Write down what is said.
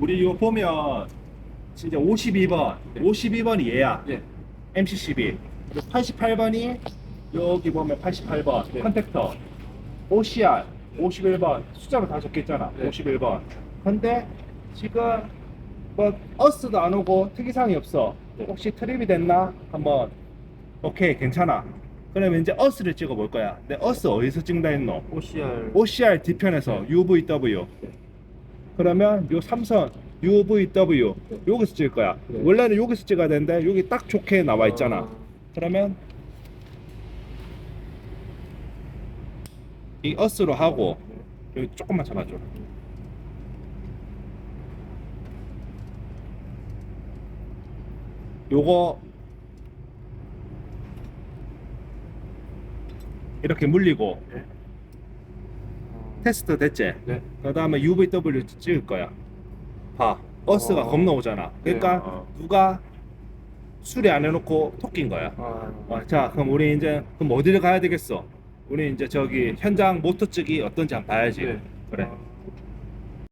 우리 이거 보면 진짜 52번, 네. 52번이 얘야. 예. MC12. 88번이 여기 보면 88번 네. 컨택터. OCR 51번 숫자로 다 적혀 있잖아. 네. 51번. 근데 지금 뭐 어스도 안 오고 특이사항이 없어. 네. 혹시 트립이 됐나? 한번 오케이 괜찮아. 그러면 이제 어스를 찍어 볼 거야. 근데 어스 어디서 찍다 했노? OCR. OCR 뒤편에서 UVW. 그러면 요 삼선 UVW 여기서 찍을 거야. 네. 원래는 여기서 찍어야 되는데 여기 딱 좋게 나와 있잖아. 아, 그러면 이 어스로 하고 여기 조금만 잡아줘. 요거 이렇게 물리고 네. 테스트 됐지? 네. 그 다음에 UVW 찍을 거야. 봐. 어스가 어. 겁나 오잖아. 그러니까 네, 어. 누가 수리 안 해놓고 토낀 거야. 아, 어, 자, 그럼 우리 이제 그럼 어디를 가야 되겠어? 우리 이제 저기 현장 모터 측이 어떤지 한번 봐야지. 네. 그래. 아,